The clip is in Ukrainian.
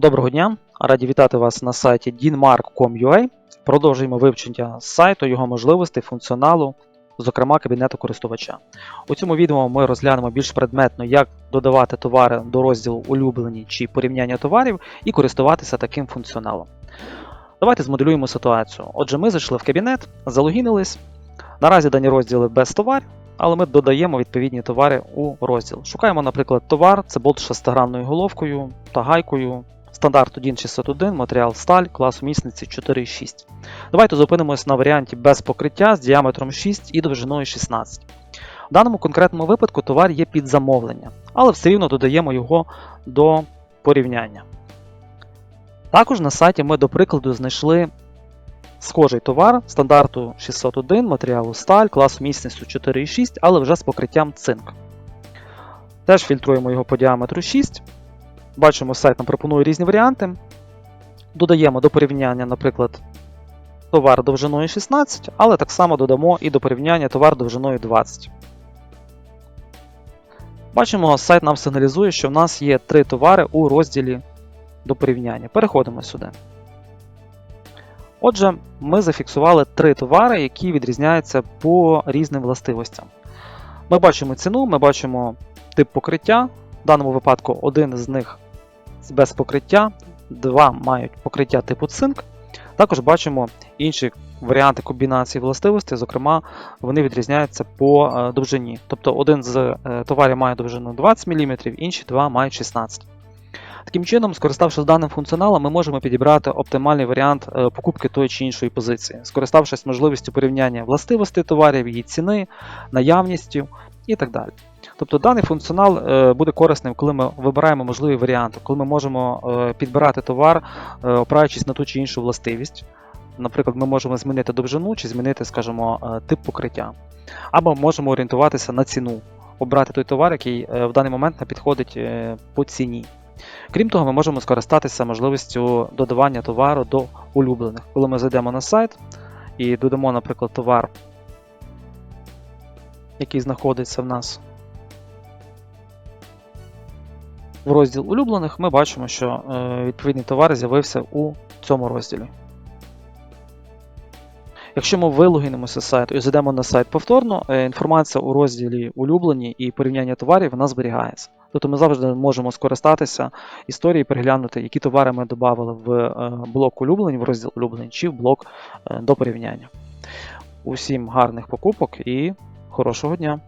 Доброго дня! Раді вітати вас на сайті dinmark.com.ua. Продовжуємо вивчення сайту, його можливостей, функціоналу, зокрема кабінету користувача. У цьому відео ми розглянемо більш предметно, як додавати товари до розділу улюблені чи порівняння товарів і користуватися таким функціоналом. Давайте змоделюємо ситуацію. Отже, ми зайшли в кабінет, залогінились. Наразі дані розділи без товарів, але ми додаємо відповідні товари у розділ. Шукаємо, наприклад, товар, це болт з шестигранною головкою та гайкою, стандарт 1.601, матеріал сталь, класу міцниці 4.6. Давайте зупинимось на варіанті без покриття з діаметром 6 і довжиною 16. В даному конкретному випадку товар є під замовлення, але все рівно додаємо його до порівняння. Також на сайті ми, до прикладу, знайшли схожий товар стандарту 601, матеріалу сталь, класу міцністю 4.6, але вже з покриттям цинк. Теж фільтруємо його по діаметру 6. Бачимо, сайт нам пропонує різні варіанти. Додаємо до порівняння, наприклад, товар довжиною 16, але так само додамо і до порівняння товар довжиною 20. Бачимо, сайт нам сигналізує, що в нас є три товари у розділі до порівняння. Переходимо сюди. Отже, ми зафіксували три товари, які відрізняються по різним властивостям. Ми бачимо ціну, ми бачимо тип покриття. В даному випадку один з них без покриття, два мають покриття типу цинк. Також бачимо інші варіанти комбінації властивостей, зокрема, вони відрізняються по е, довжині. Тобто один з е, товарів має довжину 20 мм, інші два мають 16 Таким чином, скориставшись даним функціоналом, ми можемо підібрати оптимальний варіант е, покупки тої чи іншої позиції, скориставшись можливістю порівняння властивостей товарів, її ціни, наявністю і так далі. Тобто даний функціонал е, буде корисним, коли ми вибираємо можливі варіанти, коли ми можемо е, підбирати товар, е, опираючись на ту чи іншу властивість. Наприклад, ми можемо змінити довжину чи змінити, скажімо, тип покриття. Або можемо орієнтуватися на ціну, обрати той товар, який в даний момент не підходить по ціні. Крім того, ми можемо скористатися можливістю додавання товару до улюблених. Коли ми зайдемо на сайт і додамо, наприклад, товар, який знаходиться в нас в розділ улюблених, ми бачимо, що е, відповідний товар з'явився у цьому розділі. Якщо ми вилогінимося з сайту і зайдемо на сайт повторно, е, інформація у розділі улюблені і порівняння товарів вона зберігається. Тобто ми завжди можемо скористатися історією, переглянути, які товари ми додали в е, блок улюблені, в розділ улюблені, чи в блок до порівняння. Усім гарних покупок і хорошого дня!